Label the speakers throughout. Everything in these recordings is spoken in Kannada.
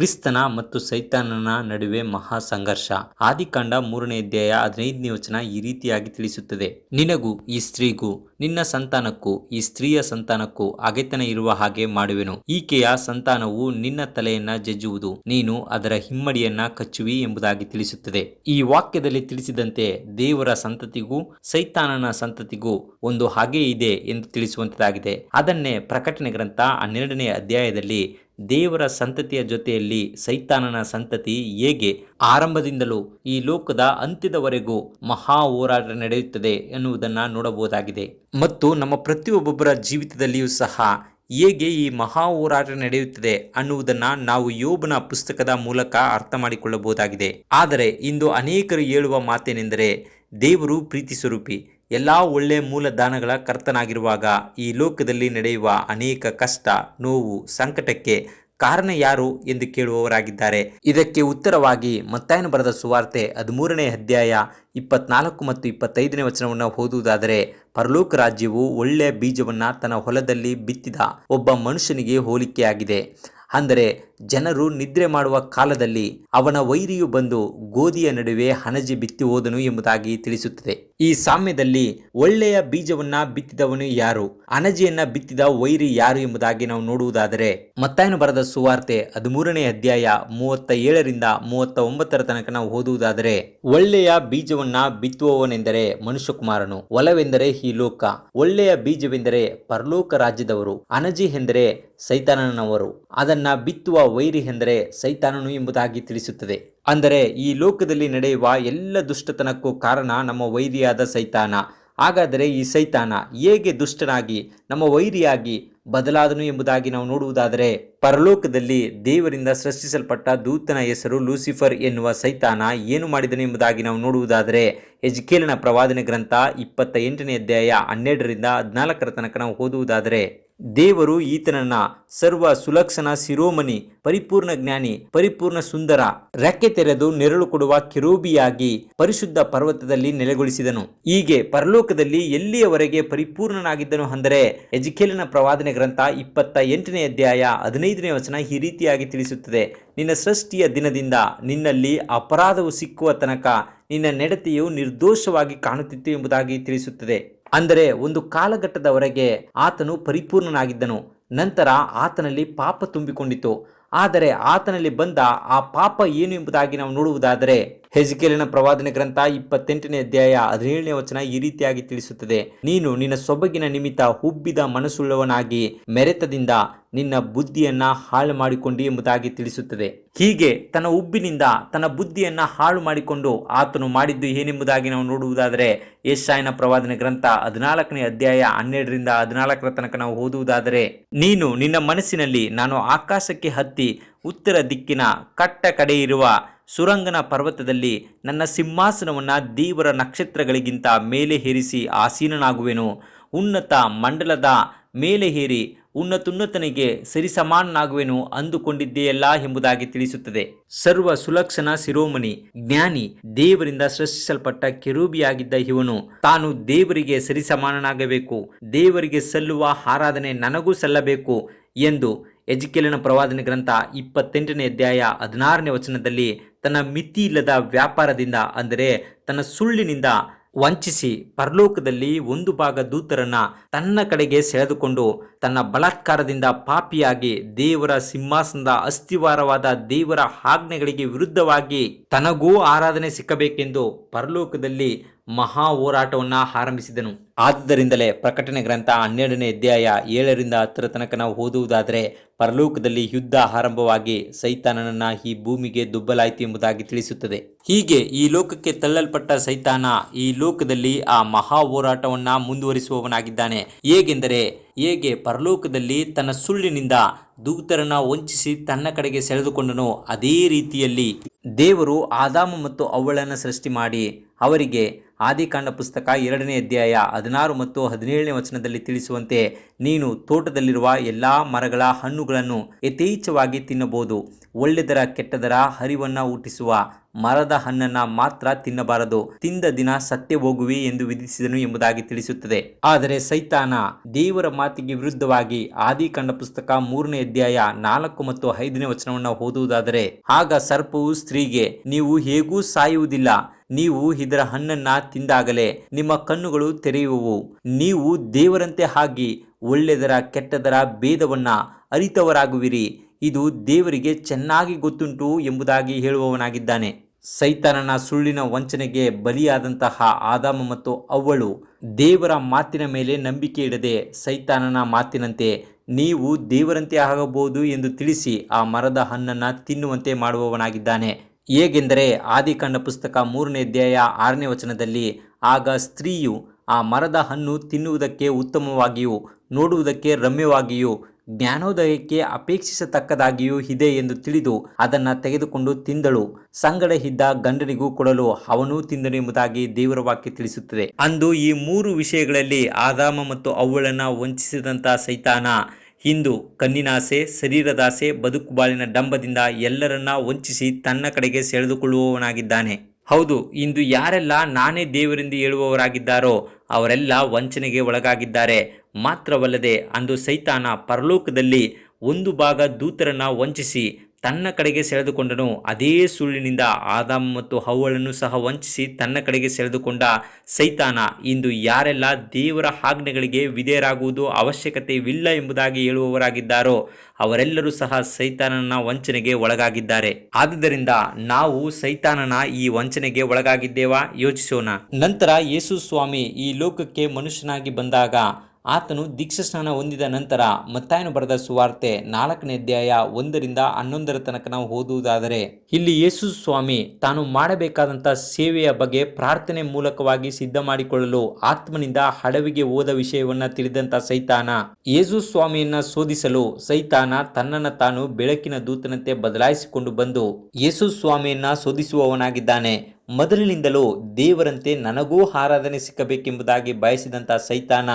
Speaker 1: ಕ್ರಿಸ್ತನ ಮತ್ತು ಸೈತಾನನ ನಡುವೆ ಮಹಾ ಸಂಘರ್ಷ. ಆದಿಕಾಂಡ ಮೂರನೇ ಅಧ್ಯಾಯ ಹದಿನೈದನೇ ವಚನ ಈ ರೀತಿಯಾಗಿ ತಿಳಿಸುತ್ತದೆ. ನಿನಗೂ ಈ ಸ್ತ್ರೀಗೂ, ನಿನ್ನ ಸಂತಾನಕ್ಕೂ, ಈ ಸ್ತ್ರೀಯ ಸಂತಾನಕ್ಕೂ ಅಗೆತನ ಇರುವ ಹಾಗೆ ಮಾಡುವೆನು. ಈಕೆಯ ಸಂತಾನವು ನಿನ್ನ ತಲೆಯನ್ನ ಜಜ್ಜುವುದು, ನೀನು ಅದರ ಹಿಮ್ಮಡಿಯನ್ನ ಕಚ್ಚುವಿ ಎಂಬುದಾಗಿ ತಿಳಿಸುತ್ತದೆ. ಈ ವಾಕ್ಯದಲ್ಲಿ ತಿಳಿಸಿದಂತೆ ದೇವರ ಸಂತತಿಗೂ, ಸೈತಾನನ ಸಂತತಿಗೂ ಒಂದು ಹಾಗೆ ಇದೆ ಎಂದು ತಿಳಿಸುವಂತದಾಗಿದೆ. ಅದನ್ನೇ ಪ್ರಕಟಣೆ ಗ್ರಂಥ ಹನ್ನೆರಡನೇ ಅಧ್ಯಾಯದಲ್ಲಿ ದೇವರ ಸಂತತಿಯ ಜೊತೆಯಲ್ಲಿ ಸೈತಾನನ ಸಂತತಿ ಹೇಗೆ ಆರಂಭದಿಂದಲೂ ಈ ಲೋಕದ ಅಂತ್ಯದವರೆಗೂ ಮಹಾ ಹೋರಾಟ ನಡೆಯುತ್ತದೆ ಎನ್ನುವುದನ್ನು ನೋಡಬಹುದಾಗಿದೆ. ಮತ್ತು ನಮ್ಮ ಪ್ರತಿಯೊಬ್ಬೊಬ್ಬರ ಜೀವಿತದಲ್ಲಿಯೂ ಸಹ ಹೇಗೆ ಈ ಮಹಾ ಹೋರಾಟ ನಡೆಯುತ್ತದೆ ಅನ್ನುವುದನ್ನು ನಾವು ಯೋಬನ ಪುಸ್ತಕದ ಮೂಲಕ ಅರ್ಥ ಮಾಡಿಕೊಳ್ಳಬಹುದಾಗಿದೆ. ಆದರೆ ಇಂದು ಅನೇಕರು ಹೇಳುವ ಮಾತೇನೆಂದರೆ ದೇವರು ಪ್ರೀತಿ ಸ್ವರೂಪಿ ಎಲ್ಲ ಒಳ್ಳೆ ಮೂಲ ದಾನಗಳ ಕರ್ತನಾಗಿರುವಾಗ ಈ ಲೋಕದಲ್ಲಿ ನಡೆಯುವ ಅನೇಕ ಕಷ್ಟ, ನೋವು, ಸಂಕಟಕ್ಕೆ ಕಾರಣ ಯಾರು ಎಂದು ಕೇಳುವವರಾಗಿದ್ದಾರೆ. ಇದಕ್ಕೆ ಉತ್ತರವಾಗಿ ಮತ್ತಾಯನ ಬರೆದ ಸುವಾರ್ತೆ ಹದಿಮೂರನೇ ಅಧ್ಯಾಯ ಇಪ್ಪತ್ನಾಲ್ಕು ಮತ್ತು ಇಪ್ಪತ್ತೈದನೇ ವಚನವನ್ನು ಓದುವುದಾದರೆ, ಪರಲೋಕ ರಾಜ್ಯವು ಒಳ್ಳೆಯ ಬೀಜವನ್ನು ತನ್ನ ಹೊಲದಲ್ಲಿ ಬಿತ್ತಿದ ಒಬ್ಬ ಮನುಷ್ಯನಿಗೆ ಹೋಲಿಕೆಯಾಗಿದೆ. ಅಂದರೆ ಜನರು ನಿದ್ರೆ ಮಾಡುವ ಕಾಲದಲ್ಲಿ ಅವನ ವೈರಿಯು ಬಂದು ಗೋಧಿಯ ನಡುವೆ ಹಣಜಿ ಬಿತ್ತಿ ಹೋದನು ಎಂಬುದಾಗಿ ತಿಳಿಸುತ್ತದೆ. ಈ ಸಾಮ್ಯದಲ್ಲಿ ಒಳ್ಳೆಯ ಬೀಜವನ್ನ ಬಿತ್ತಿದವನು ಯಾರು? ಅಣಜಿಯನ್ನ ಬಿತ್ತಿದ ವೈರಿ ಯಾರು ಎಂಬುದಾಗಿ ನಾವು ನೋಡುವುದಾದರೆ ಮತ್ತಾಯನ ಬರದ ಸುವಾರ್ತೆ ಹದಿಮೂರನೇ ಅಧ್ಯಾಯ ಮೂವತ್ತ ಏಳರಿಂದ ಮೂವತ್ತ ಒಂಬತ್ತರ ತನಕ ನಾವು ಓದುವುದಾದರೆ ಒಳ್ಳೆಯ ಬೀಜವನ್ನ ಬಿತ್ತುವವನೆಂದರೆ ಮನುಷ್ಯಕುಮಾರನು, ಒಲವೆಂದರೆ ಈ ಲೋಕ ಒಳ್ಳೆಯ ಬೀಜವೆಂದರೆ ಪರಲೋಕ ರಾಜ್ಯದವರು ಅಣಜಿ ಎಂದರೆ ಸೈತಾನನವರು. ಅದನ್ನ ಬಿತ್ತುವ ವೈರಿ ಎಂದರೆ ಸೈತಾನನು ಎಂಬುದಾಗಿ ತಿಳಿಸುತ್ತದೆ. ಅಂದರೆ ಈ ಲೋಕದಲ್ಲಿ ನಡೆಯುವ ಎಲ್ಲ ದುಷ್ಟತನಕ್ಕೂ ಕಾರಣ ನಮ್ಮ ವೈರಿಯಾದ ಸೈತಾನ. ಹಾಗಾದರೆ ಈ ಸೈತಾನ ಹೇಗೆ ದುಷ್ಟನಾಗಿ, ನಮ್ಮ ವೈರಿಯಾಗಿ ಬದಲಾದನು ಎಂಬುದಾಗಿ ನಾವು ನೋಡುವುದಾದರೆ, ಪರಲೋಕದಲ್ಲಿ ದೇವರಿಂದ ಸೃಷ್ಟಿಸಲ್ಪಟ್ಟ ದೂತನ ಹೆಸರು ಲೂಸಿಫರ್ ಎನ್ನುವ ಸೈತಾನ ಏನು ಮಾಡಿದನು ಎಂಬುದಾಗಿ ನಾವು ನೋಡುವುದಾದರೆ ಎಜ್ಕೇಲನ ಪ್ರವಾದನೆ ಗ್ರಂಥ ಇಪ್ಪತ್ತ ಎಂಟನೇ ಅಧ್ಯಾಯ ಹನ್ನೆರಡರಿಂದ ಹದಿನಾಲ್ಕರ ತನಕ ನಾವು ಓದುವುದಾದರೆ ದೇವರು ಈತನನ್ನ ಸರ್ವ ಸುಲಕ್ಷಣ ಶಿರೋಮಣಿ, ಪರಿಪೂರ್ಣ ಜ್ಞಾನಿ, ಪರಿಪೂರ್ಣ ಸುಂದರ, ರೆಕ್ಕೆ ತೆರೆದು ನೆರಳು ಕೊಡುವ ಕಿರೂಬಿಯಾಗಿ ಪರಿಶುದ್ಧ ಪರ್ವತದಲ್ಲಿ ನೆಲೆಗೊಳಿಸಿದನು. ಹೀಗೆ ಪರಲೋಕದಲ್ಲಿ ಎಲ್ಲಿಯವರೆಗೆ ಪರಿಪೂರ್ಣನಾಗಿದ್ದನು ಅಂದರೆ ಎಜಿಕೇಲಿನ ಪ್ರವಾದನೆ ಗ್ರಂಥ ಇಪ್ಪತ್ತ ಎಂಟನೇ ಅಧ್ಯಾಯ ಹದಿನೈದನೇ ವಚನ ಈ ರೀತಿಯಾಗಿ ತಿಳಿಸುತ್ತದೆ. ನಿನ್ನ ಸೃಷ್ಟಿಯ ದಿನದಿಂದ ನಿನ್ನಲ್ಲಿ ಅಪರಾಧವು ಸಿಕ್ಕುವ ತನಕ ನಿನ್ನ ನಡತೆಯು ನಿರ್ದೋಷವಾಗಿ ಕಾಣುತ್ತಿತ್ತು ಎಂಬುದಾಗಿ ತಿಳಿಸುತ್ತದೆ. ಅಂದರೆ ಒಂದು ಕಾಲಘಟ್ಟದವರೆಗೆ ಆತನು ಪರಿಪೂರ್ಣನಾಗಿದ್ದನು. ನಂತರ ಆತನಲ್ಲಿ ಪಾಪ ತುಂಬಿಕೊಂಡಿತು. ಆದರೆ ಆತನಲ್ಲಿ ಬಂದ ಆ ಪಾಪ ಏನು ಎಂಬುದಾಗಿ ನಾವು ನೋಡುವುದಾದರೆ ಹೆಜ್ಕೇಲಿನ ಪ್ರವಾದನೆ ಗ್ರಂಥ ಇಪ್ಪತ್ತೆಂಟನೇ ಅಧ್ಯಾಯ ಹದಿನೇಳನೇ ವಚನ ಈ ರೀತಿಯಾಗಿ ತಿಳಿಸುತ್ತದೆ. ನೀನು ನಿನ್ನ ಸೊಬಗಿನ ನಿಮಿತ್ತ ಹುಬ್ಬಿದ ಮನಸ್ಸುಳ್ಳವನಾಗಿ ಮೆರೆತದಿಂದ ನಿನ್ನ ಬುದ್ಧಿಯನ್ನ ಹಾಳು ಮಾಡಿಕೊಂಡಿ ಎಂಬುದಾಗಿ ತಿಳಿಸುತ್ತದೆ. ಹೀಗೆ ತನ್ನ ಉಬ್ಬಿನಿಂದ ತನ್ನ ಬುದ್ಧಿಯನ್ನ ಹಾಳು ಮಾಡಿಕೊಂಡು ಆತನು ಮಾಡಿದ್ದು ಏನೆಂಬುದಾಗಿ ನಾವು ನೋಡುವುದಾದರೆ ಯಶಾಯನ ಪ್ರವಾದನೆ ಗ್ರಂಥ ಹದಿನಾಲ್ಕನೇ ಅಧ್ಯಾಯ ಹನ್ನೆರಡರಿಂದ ಹದಿನಾಲ್ಕರ ತನಕ ನಾವು ಓದುವುದಾದರೆ, ನೀನು ನಿನ್ನ ಮನಸ್ಸಿನಲ್ಲಿ ನಾನು ಆಕಾಶಕ್ಕೆ ಹತ್ತಿ ಉತ್ತರ ದಿಕ್ಕಿನ ಕಟ್ಟ ಕಡೆ ಇರುವ ಸುರಂಗನ ಪರ್ವತದಲ್ಲಿ ನನ್ನ ಸಿಂಹಾಸನವನ್ನು ದೇವರ ನಕ್ಷತ್ರಗಳಿಗಿಂತ ಮೇಲೆ ಹೇರಿಸಿ ಆಸೀನನಾಗುವೆನು. ಉನ್ನತ ಮಂಡಲದ ಮೇಲೆ ಹೇರಿ ಉನ್ನತುನ್ನತನಿಗೆ ಸರಿಸಮಾನನಾಗುವೆನು ಅಂದುಕೊಂಡಿದ್ದೆಯಲ್ಲ ಎಂಬುದಾಗಿ ತಿಳಿಸುತ್ತದೆ. ಸರ್ವ ಸುಲಕ್ಷಣ ಶಿರೋಮಣಿ, ಜ್ಞಾನಿ, ದೇವರಿಂದ ಸೃಷ್ಟಿಸಲ್ಪಟ್ಟ ಕೆರೂಬಿಯಾಗಿದ್ದ ಇವನು. ತಾನು ದೇವರಿಗೆ ಸರಿಸಮಾನನಾಗಬೇಕು, ದೇವರಿಗೆ ಸಲ್ಲುವ ಆರಾಧನೆ ನನಗೂ ಸಲ್ಲಬೇಕು ಎಂದು ಎಜಿಕೆಲಿನ ಪ್ರವಾದನ ಗ್ರಂಥ ಇಪ್ಪತ್ತೆಂಟನೇ ಅಧ್ಯಾಯ ಹದಿನಾರನೇ ವಚನದಲ್ಲಿ ತನ್ನ ಮಿತಿ ಇಲ್ಲದ ವ್ಯಾಪಾರದಿಂದ, ಅಂದರೆ ತನ್ನ ಸುಳ್ಳಿನಿಂದ ವಂಚಿಸಿ ಪರಲೋಕದಲ್ಲಿ ಒಂದು ಭಾಗ ದೂತರನ್ನ ತನ್ನ ಕಡೆಗೆ ಸೆಳೆದುಕೊಂಡು ತನ್ನ ಬಲಾತ್ಕಾರದಿಂದ ಪಾಪಿಯಾಗಿ ದೇವರ ಸಿಂಹಾಸನದ ಅಸ್ಥಿವಾರವಾದ ದೇವರ ಆಜ್ಞೆಗಳಿಗೆ ವಿರುದ್ಧವಾಗಿ ತನಗೂ ಆರಾಧನೆ ಸಿಕ್ಕಬೇಕೆಂದು ಪರಲೋಕದಲ್ಲಿ ಮಹಾ ಹೋರಾಟವನ್ನು ಆರಂಭಿಸಿದನು. ಆದ್ದರಿಂದಲೇ ಪ್ರಕಟಣೆ ಗ್ರಂಥ ಹನ್ನೆರಡನೇ ಅಧ್ಯಾಯ ಏಳರಿಂದ ಹತ್ತರ ತನಕ ನಾವು ಓದುವುದಾದರೆ, ಪರಲೋಕದಲ್ಲಿ ಯುದ್ಧ ಆರಂಭವಾಗಿ ಸೈತಾನನನ್ನ ಈ ಭೂಮಿಗೆ ದುಬ್ಬಲಾಯಿತು ಎಂಬುದಾಗಿ ತಿಳಿಸುತ್ತದೆ. ಹೀಗೆ ಈ ಲೋಕಕ್ಕೆ ತಳ್ಳಲ್ಪಟ್ಟ ಸೈತಾನ ಈ ಲೋಕದಲ್ಲಿ ಆ ಮಹಾ ಹೋರಾಟವನ್ನ ಮುಂದುವರಿಸುವವನಾಗಿದ್ದಾನೆ. ಹೇಗೆಂದರೆ, ಹೇಗೆ ಪರಲೋಕದಲ್ಲಿ ತನ್ನ ಸುಳ್ಳಿನಿಂದ ದೂತರನ್ನ ವಂಚಿಸಿ ತನ್ನ ಕಡೆಗೆ ಸೆಳೆದುಕೊಂಡನು ಅದೇ ರೀತಿಯಲ್ಲಿ ದೇವರು ಆದಾಮ ಮತ್ತು ಅವಳನ್ನು ಸೃಷ್ಟಿ ಮಾಡಿ ಅವರಿಗೆ ಆದಿಕಾಂಡ ಪುಸ್ತಕ ಎರಡನೇ ಅಧ್ಯಾಯ ಹದಿನಾರು ಮತ್ತು ಹದಿನೇಳನೇ ವಚನದಲ್ಲಿ ತಿಳಿಸುವಂತೆ, ನೀನು ತೋಟದಲ್ಲಿರುವ ಎಲ್ಲ ಮರಗಳ ಹಣ್ಣುಗಳನ್ನು ಯಥೇಚ್ಛವಾಗಿ ತಿನ್ನಬಹುದು. ಒಳ್ಳೆದರ ಕೆಟ್ಟದರ ಹರಿವನ್ನು ಹುಟ್ಟಿಸುವ ಮರದ ಹಣ್ಣನ್ನ ಮಾತ್ರ ತಿನ್ನಬಾರದು. ತಿಂದ ದಿನ ಸತ್ಯ ಹೋಗುವಿ ಎಂದು ವಿಧಿಸಿದನು ಎಂಬುದಾಗಿ ತಿಳಿಸುತ್ತದೆ. ಆದರೆ ಸೈತಾನ ದೇವರ ಮಾತಿಗೆ ವಿರುದ್ಧವಾಗಿ ಆದಿಕಾಂಡ ಪುಸ್ತಕ ಮೂರನೇ ಅಧ್ಯಾಯ ನಾಲ್ಕು ಮತ್ತು ಐದನೇ ವಚನವನ್ನು ಓದುವುದಾದರೆ, ಆಗ ಸರ್ಪವು ಸ್ತ್ರೀಗೆ, ನೀವು ಹೇಗೂ ಸಾಯುವುದಿಲ್ಲ. ನೀವು ಇದರ ಹಣ್ಣನ್ನ ತಿಂದಾಗಲೇ ನಿಮ್ಮ ಕಣ್ಣುಗಳು ತೆರೆಯುವವು. ನೀವು ದೇವರಂತೆ ಆಗಿ ಒಳ್ಳೆದರ ಕೆಟ್ಟದರ ಭೇದವನ್ನ ಅರಿತವರಾಗುವಿರಿ. ಇದು ದೇವರಿಗೆ ಚೆನ್ನಾಗಿ ಗೊತ್ತುಂಟು ಎಂಬುದಾಗಿ ಹೇಳುವವನಾಗಿದ್ದಾನೆ. ಸೈತಾನನ ಸುಳ್ಳಿನ ವಂಚನೆಗೆ ಬಲಿಯಾದಂತಹ ಆದಾಮ ಮತ್ತು ಅವ್ವಳು ದೇವರ ಮಾತಿನ ಮೇಲೆ ನಂಬಿಕೆ ಇಡದೆ ಸೈತಾನನ ಮಾತಿನಂತೆ ನೀವು ದೇವರಂತೆ ಆಗಬಹುದು ಎಂದು ತಿಳಿಸಿ ಆ ಮರದ ಹಣ್ಣನ್ನು ತಿನ್ನುವಂತೆ ಮಾಡುವವನಾಗಿದ್ದಾನೆ. ಹೇಗೆಂದರೆ ಆದಿಕಾಂಡ ಪುಸ್ತಕ ಮೂರನೇ ಅಧ್ಯಾಯ ಆರನೇ ವಚನದಲ್ಲಿ, ಆಗ ಸ್ತ್ರೀಯು ಆ ಮರದ ಹಣ್ಣು ತಿನ್ನುವುದಕ್ಕೆ ಉತ್ತಮವಾಗಿಯೂ, ನೋಡುವುದಕ್ಕೆ ರಮ್ಯವಾಗಿಯೂ, ಜ್ಞಾನೋದಯಕ್ಕೆ ಅಪೇಕ್ಷಿಸತಕ್ಕದಾಗಿಯೂ ಇದೆ ಎಂದು ತಿಳಿದು ಅದನ್ನು ತೆಗೆದುಕೊಂಡು ತಿಂದಳು. ಸಂಗಡ ಇದ್ದ ಗಂಡನಿಗೂ ಕೊಡಲು ಅವನೂ ತಿಂದನು ಎಂಬುದಾಗಿ ದೇವರ ವಾಕ್ಯ ತಿಳಿಸುತ್ತದೆ. ಅಂದು ಈ ಮೂರು ವಿಷಯಗಳಲ್ಲಿ ಆದಾಮ ಮತ್ತು ಅವುಗಳನ್ನು ವಂಚಿಸಿದಂಥ ಸೈತಾನ ಇಂದು ಕಣ್ಣಿನಾಸೆ ಶರೀರದಾಸೆ ಬದುಕು ಬಾಳಿನ ಡಂಬದಿಂದ ಎಲ್ಲರನ್ನ ವಂಚಿಸಿ ತನ್ನ ಕಡೆಗೆ ಸೆಳೆದುಕೊಳ್ಳುವವನಾಗಿದ್ದಾನೆ. ಹೌದು, ಇಂದು ಯಾರೆಲ್ಲ ನಾನೇ ದೇವರೆಂದು ಹೇಳುವವರಾಗಿದ್ದಾರೋ ಅವರೆಲ್ಲ ವಂಚನೆಗೆ ಒಳಗಾಗಿದ್ದಾರೆ. ಮಾತ್ರವಲ್ಲದೆ ಅಂದು ಸೈತಾನ ಪರಲೋಕದಲ್ಲಿ ಒಂದು ಭಾಗ ದೂತರನ್ನ ವಂಚಿಸಿ ತನ್ನ ಕಡೆಗೆ ಸೆಳೆದುಕೊಂಡನು. ಅದೇ ಸುಳ್ಳಿನಿಂದ ಆದಾಮ್ ಮತ್ತು ಹವ್ವಳನ್ನು ಸಹ ವಂಚಿಸಿ ತನ್ನ ಕಡೆಗೆ ಸೆಳೆದುಕೊಂಡ ಸೈತಾನ. ಇಂದು ಯಾರೆಲ್ಲ ದೇವರ ಆಜ್ಞೆಗಳಿಗೆ ವಿಧೇಯರಾಗುವುದು ಅವಶ್ಯಕತೆವಿಲ್ಲ ಎಂಬುದಾಗಿ ಹೇಳುವವರಾಗಿದ್ದಾರೋ, ಅವರೆಲ್ಲರೂ ಸಹ ಸೈತಾನನ ವಂಚನೆಗೆ ಒಳಗಾಗಿದ್ದಾರೆ. ಆದುದರಿಂದ ನಾವು ಸೈತಾನನ ಈ ವಂಚನೆಗೆ ಒಳಗಾಗಿದ್ದೇವಾ? ಯೋಚಿಸೋಣ. ನಂತರ ಯೇಸು ಸ್ವಾಮಿ ಈ ಲೋಕಕ್ಕೆ ಮನುಷ್ಯನಾಗಿ ಬಂದಾಗ ಆತನು ದೀಕ್ಷಾಸ್ನಾನ ಹೊಂದಿದ ನಂತರ ಮತ್ತಾಯನು ಬರೆದ ಸುವಾರ್ತೆ ನಾಲ್ಕನೇ ಅಧ್ಯಾಯ ಒಂದರಿಂದ ಹನ್ನೊಂದರ ತನಕ ನಾವು ಓದುವುದಾದರೆ, ಇಲ್ಲಿ ಯೇಸು ಸ್ವಾಮಿ ತಾನು ಮಾಡಬೇಕಾದಂಥ ಸೇವೆಯ ಬಗ್ಗೆ ಪ್ರಾರ್ಥನೆ ಮೂಲಕವಾಗಿ ಸಿದ್ಧ ಮಾಡಿಕೊಳ್ಳಲು ಆತ್ಮನಿಂದ ಹಡವಿಗೆ ಹೋದ ವಿಷಯವನ್ನ ತಿಳಿದಂತ ಸೈತಾನ, ಯೇಸು ಸ್ವಾಮಿಯನ್ನ ಶೋಧಿಸಲು ಸೈತಾನ ತನ್ನನ್ನು ತಾನು ಬೆಳಕಿನ ದೂತನಂತೆ ಬದಲಾಯಿಸಿಕೊಂಡು ಬಂದು ಯೇಸು ಸ್ವಾಮಿಯನ್ನ ಶೋಧಿಸುವವನಾಗಿದ್ದಾನೆ. ಮೊದಲಿನಿಂದಲೂ ದೇವರಂತೆ ನನಗೂ ಆರಾಧನೆ ಸಿಕ್ಕಬೇಕೆಂಬುದಾಗಿ ಬಯಸಿದಂಥ ಸೈತಾನ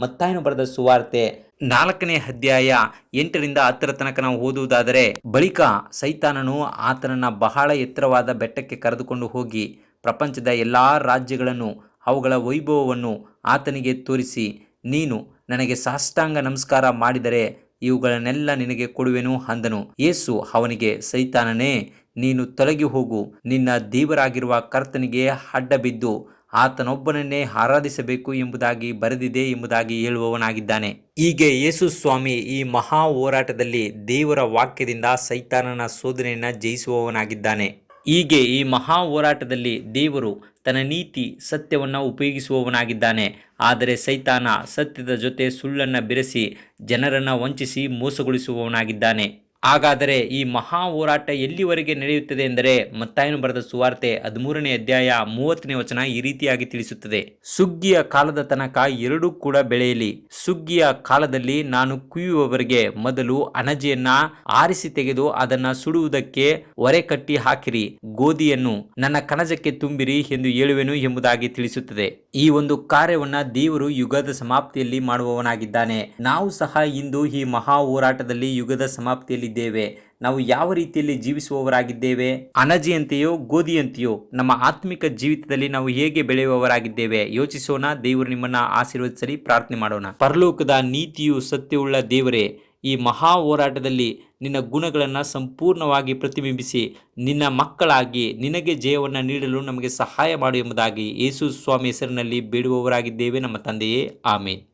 Speaker 1: ಮತ್ತಾಯನು ಬರೆದ ಸುವಾರ್ತೆ. ನಾಲ್ಕನೇ ಅಧ್ಯಾಯ ಎಂಟರಿಂದ ಹತ್ತರ ತನಕ ನಾವು ಓದುವುದಾದರೆ, ಬಳಿಕ ಸೈತಾನನು ಆತನನ್ನು ಬಹಳ ಎತ್ತರವಾದ ಬೆಟ್ಟಕ್ಕೆ ಕರೆದುಕೊಂಡು ಹೋಗಿ ಪ್ರಪಂಚದ ಎಲ್ಲ ರಾಜ್ಯಗಳನ್ನು, ಅವುಗಳ ವೈಭವವನ್ನು ಆತನಿಗೆ ತೋರಿಸಿ, ನೀನು ನನಗೆ ಸಾಷ್ಟಾಂಗ ನಮಸ್ಕಾರ ಮಾಡಿದರೆ ಇವುಗಳನ್ನೆಲ್ಲ ನಿನಗೆ ಕೊಡುವೆನು ಅಂದನು. ಯೇಸು ಅವನಿಗೆ, ಸೈತಾನನೇ, ನೀನು ತೊಲಗಿ ಹೋಗು, ನಿನ್ನ ದೇವರಾಗಿರುವ ಕರ್ತನಿಗೆ ಅಡ್ಡ ಬಿದ್ದು ಆತನೊಬ್ಬನನ್ನೇ ಆರಾಧಿಸಬೇಕು ಎಂಬುದಾಗಿ ಬರೆದಿದೆ ಎಂಬುದಾಗಿ ಹೇಳುವವನಾಗಿದ್ದಾನೆ. ಹೀಗೆ ಯೇಸು ಸ್ವಾಮಿ ಈ ಮಹಾ ಹೋರಾಟದಲ್ಲಿ ದೇವರ ವಾಕ್ಯದಿಂದ ಸೈತಾನನ ಸೋದನೆಯನ್ನು ಜಯಿಸುವವನಾಗಿದ್ದಾನೆ. ಹೀಗೆ ಈ ಮಹಾ ಹೋರಾಟದಲ್ಲಿ ದೇವರು ತನ್ನ ನೀತಿ ಸತ್ಯವನ್ನು ಉಪಯೋಗಿಸುವವನಾಗಿದ್ದಾನೆ. ಆದರೆ ಸೈತಾನ ಸತ್ಯದ ಜೊತೆ ಸುಳ್ಳನ್ನು ಬೆರೆಸಿ ಜನರನ್ನು ವಂಚಿಸಿ ಮೋಸಗೊಳಿಸುವವನಾಗಿದ್ದಾನೆ. ಹಾಗಾದರೆ ಈ ಮಹಾ ಹೋರಾಟ ಎಲ್ಲಿವರೆಗೆ ನಡೆಯುತ್ತದೆ ಎಂದರೆ ಮತ್ತಾಯನು ಬರೆದ ಸುವಾರ್ತೆ ಹದಿಮೂರನೇ ಅಧ್ಯಾಯ ಮೂವತ್ತನೇ ವಚನ ಈ ರೀತಿಯಾಗಿ ತಿಳಿಸುತ್ತದೆ. ಸುಗ್ಗಿಯ ಕಾಲದ ತನಕ ಎರಡೂ ಕೂಡ ಬೆಳೆಯಲಿ. ಸುಗ್ಗಿಯ ಕಾಲದಲ್ಲಿ ನಾನು ಕುಯ್ಯುವವರಿಗೆ ಮೊದಲು ಅಣಜೆಯನ್ನ ಆರಿಸಿ ತೆಗೆದು ಅದನ್ನ ಸುಡುವುದಕ್ಕೆ ಒರೆ ಕಟ್ಟಿ ಹಾಕಿರಿ. ಗೋಧಿಯನ್ನು ನನ್ನ ಕಣಜಕ್ಕೆ ತುಂಬಿರಿ ಎಂದು ಹೇಳುವೆನು ಎಂಬುದಾಗಿ ತಿಳಿಸುತ್ತದೆ. ಈ ಒಂದು ಕಾರ್ಯವನ್ನ ದೇವರು ಯುಗದ ಸಮಾಪ್ತಿಯಲ್ಲಿ ಮಾಡುವವನಾಗಿದ್ದಾನೆ. ನಾವು ಸಹ ಇಂದು ಈ ಮಹಾ ಹೋರಾಟದಲ್ಲಿ ಯುಗದ ಸಮಾಪ್ತಿಯಲ್ಲಿದ್ದೇವೆ ನಾವು ಯಾವ ರೀತಿಯಲ್ಲಿ ಜೀವಿಸುವವರಾಗಿದ್ದೇವೆ? ಅನಜಿಯಂತೆಯೋ, ಗೋಧಿಯಂತೆಯೋ, ನಮ್ಮ ಆತ್ಮಿಕ ಜೀವಿತದಲ್ಲಿ ನಾವು ಹೇಗೆ ಬೆಳೆಯುವವರಾಗಿದ್ದೇವೆ? ಯೋಚಿಸೋಣ. ದೇವರು ನಿಮ್ಮನ್ನ ಆಶೀರ್ವದಿಸಲಿ, ಪ್ರಾರ್ಥನೆ ಮಾಡೋಣ. ಪರಲೋಕದ ನೀತಿಯು ಸತ್ಯವುಳ್ಳ ದೇವರೇ, ಈ ಮಹಾ ಹೋರಾಟದಲ್ಲಿ ನಿನ್ನ ಗುಣಗಳನ್ನು ಸಂಪೂರ್ಣವಾಗಿ ಪ್ರತಿಬಿಂಬಿಸಿ, ನಿನ್ನ ಮಕ್ಕಳಾಗಿ ನಿನಗೆ ಜಯವನ್ನು ನೀಡಲು ನಮಗೆ ಸಹಾಯ ಮಾಡು ಎಂಬುದಾಗಿ ಯೇಸು ಸ್ವಾಮಿ ಹೆಸರಿನಲ್ಲಿ ಬೇಡುವವರಾಗಿದ್ದೇವೆ. ನಮ್ಮ ತಂದೆಯೇ, ಆಮೇನ್.